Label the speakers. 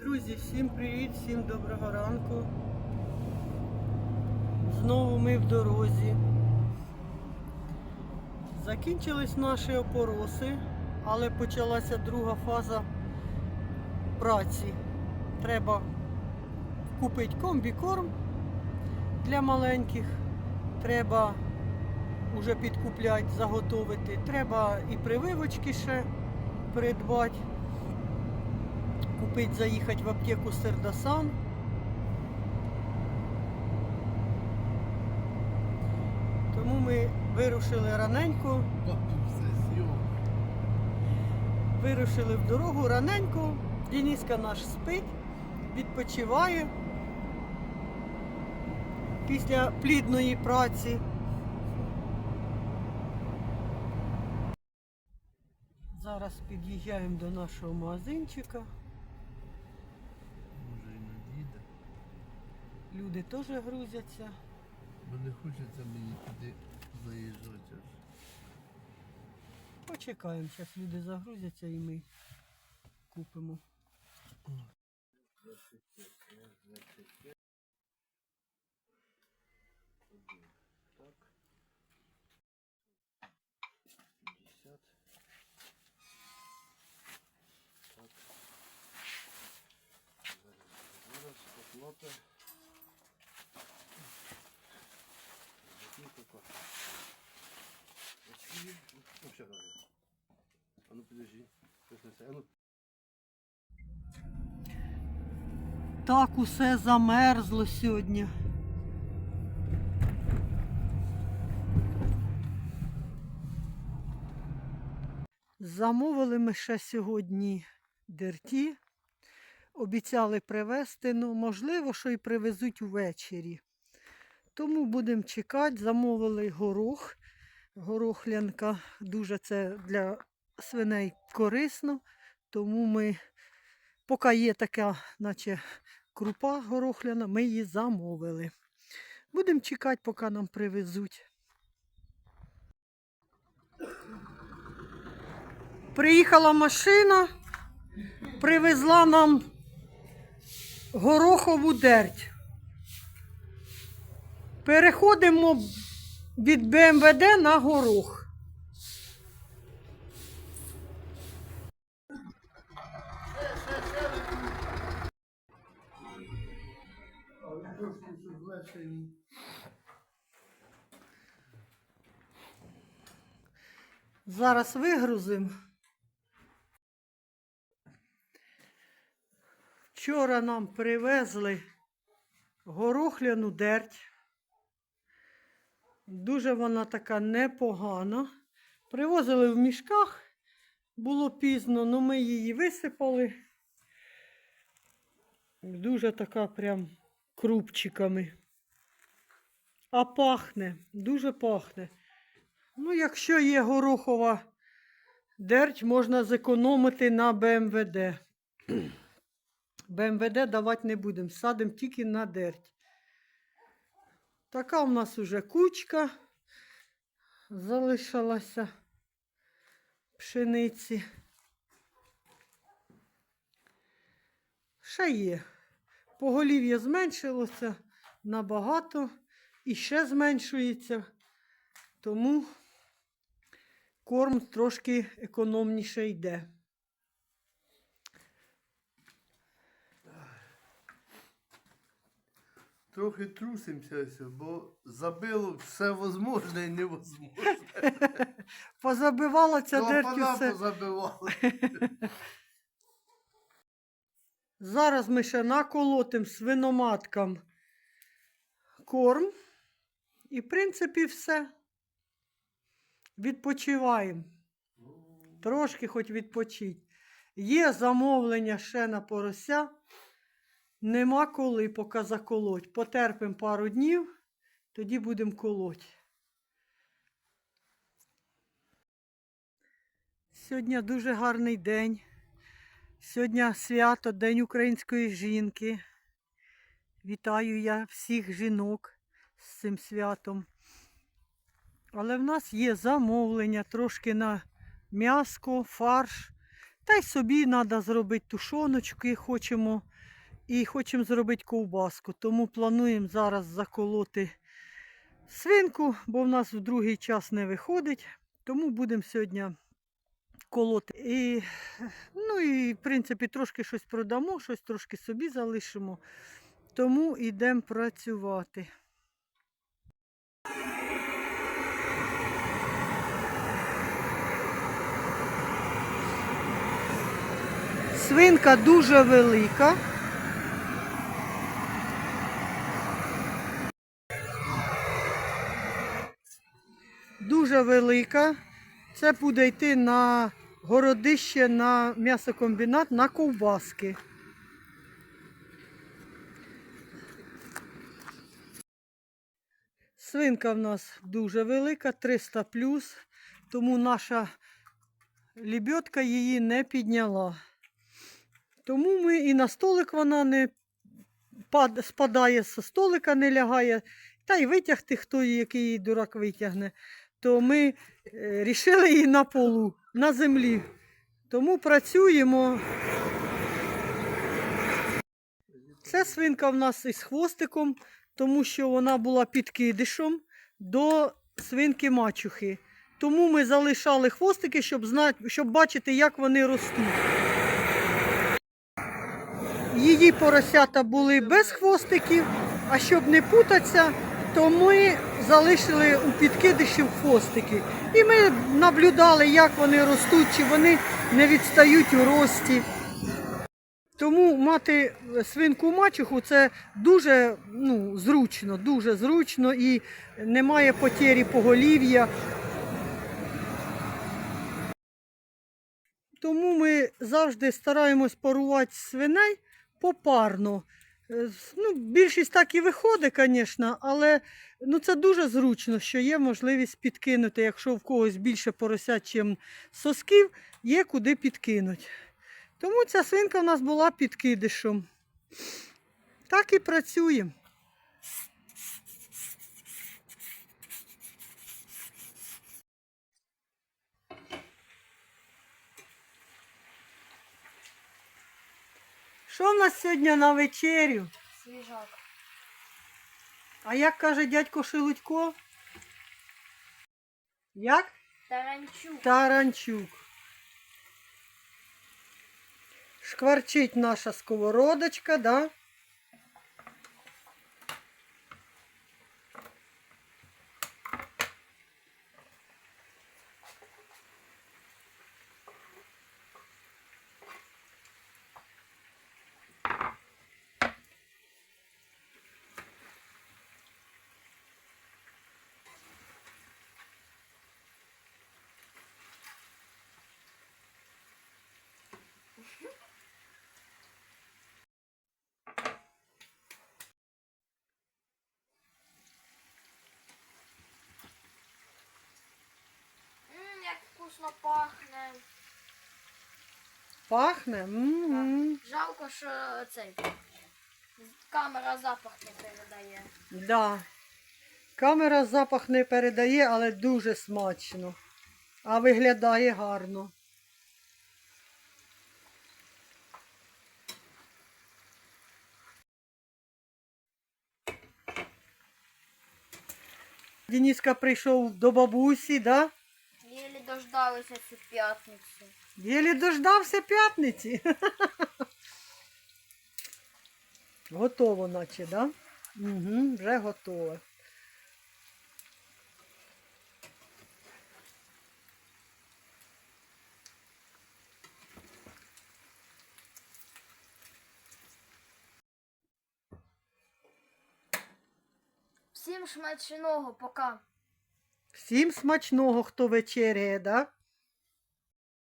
Speaker 1: Друзі, всім привіт, всім доброго ранку. Знову ми в дорозі. Закінчились наші опороси, але почалася друга фаза праці. Треба купити комбікорм для маленьких. Треба вже підкупляти, заготовити. Треба і прививочки ще придбати купити, заїхати в аптеку Сердасан. Тому ми вирушили раненько, вирушили в дорогу раненько. Дениска наш спить, відпочиває після плідної праці. Зараз під'їжджаємо до нашого магазинчика. Люди теж грузяться.
Speaker 2: Бо не хочеться мені туди заїжджати аж.
Speaker 1: Почекаємо, зараз люди загрузяться і ми купимо.
Speaker 2: Так. 50. Так. Зараз, зараз, оплата. Закинь-ка. Очки. Ну, все, давай. А ну, подожди. Щось несе. А ну,
Speaker 1: Так усе замерзло сьогодні. Замовили ми ще сьогодні дерті. Обіцяли привезти, ну можливо, що і привезуть увечері. Тому будемо чекати. Замовили горох. Горохлянка дуже це для свиней корисно. Тому ми, поки є така, наче крупа горохляна, ми її замовили. Будемо чекати, поки нам привезуть. Приїхала машина, привезла нам горохову дерть. Переходимо від БМВД на горох.
Speaker 2: Щоб.
Speaker 1: Зараз вигрузимо. Вчора нам привезли горохляну дерть. Дуже вона така непогана. Привозили в мішках, було пізно, але ми її висипали. Дуже така прям крупчиками. А пахне, дуже пахне. Ну, якщо є горохова дерть, можна зекономити на БМВД. БМВД давати не будемо, садимо тільки на дерть. Така в нас уже кучка залишилася пшениці. Ще є. Поголів'я зменшилося набагато і ще зменшується. Тому корм трошки економніше йде.
Speaker 2: Трохи трусимося, бо забило все возможне і невозможне.
Speaker 1: Позабивала ця дерть
Speaker 2: Клапана
Speaker 1: усе.
Speaker 2: позабивали.
Speaker 1: Зараз ми ще наколотим свиноматкам корм. І, в принципі, все. Відпочиваємо. Трошки хоч відпочить. Є замовлення ще на порося. Нема коли поки заколоть. Потерпимо пару днів, тоді будемо колоть. Сьогодні дуже гарний день. Сьогодні свято День української жінки. Вітаю я всіх жінок з цим святом. Але в нас є замовлення трошки на м'яско, фарш Та й собі треба зробити тушоночки, хочемо. І хочемо зробити ковбаску. Тому плануємо зараз заколоти свинку, бо в нас в другий час не виходить. Тому будемо сьогодні колоти. І, ну і, в принципі, трошки щось продамо, щось трошки собі залишимо. Тому йдемо працювати. Свинка дуже велика. Дуже велика. Це буде йти на городище, на м'ясокомбінат, на ковбаски. Свинка в нас дуже велика, 300 плюс, тому наша лебедка її не підняла. Тому ми і на столик вона не пад- спадає з столика, не лягає. Та й витягти, хто її, який її дурак витягне. То ми е, рішили її на полу, на землі. Тому працюємо. Це свинка в нас із хвостиком, тому що вона була підкидишом до свинки мачухи. Тому ми залишали хвостики, щоб знати, щоб бачити, як вони ростуть. Її поросята були без хвостиків, а щоб не путатися, то ми залишили у підкидишів хвостики. І ми наблюдали, як вони ростуть, чи вони не відстають у рості. Тому мати свинку мачуху це дуже ну, зручно, дуже зручно і немає потері поголів'я. Тому ми завжди стараємось парувати свиней попарно. Е, Ну, більшість так і виходить, звісно, але ну, це дуже зручно, що є можливість підкинути. Якщо в когось більше поросят, чим сосків, є куди підкинути. Тому ця свинка в нас була підкидишем. Так і працюємо. Що в нас сьогодні на вечерю?
Speaker 3: Свіжак.
Speaker 1: А як каже дядько Шелудько? Як?
Speaker 3: Таранчук.
Speaker 1: Таранчук. Шкварчить наша сковородочка, да?
Speaker 3: Ммм, як вкусно пахне.
Speaker 1: Пахне?
Speaker 3: Жалко, що цей камера запах не передає.
Speaker 1: Да. Камера запах не передає, але дуже смачно. А виглядає гарно. Дениска прийшов до бабусі, да?
Speaker 3: Єлі дождалися цю п'ятницю.
Speaker 1: Єлі дождався п'ятниці. Готово, наче, да? Угу, вже готове.
Speaker 3: Всім смачного, пока.
Speaker 1: Всім смачного, хто вечеряє, да?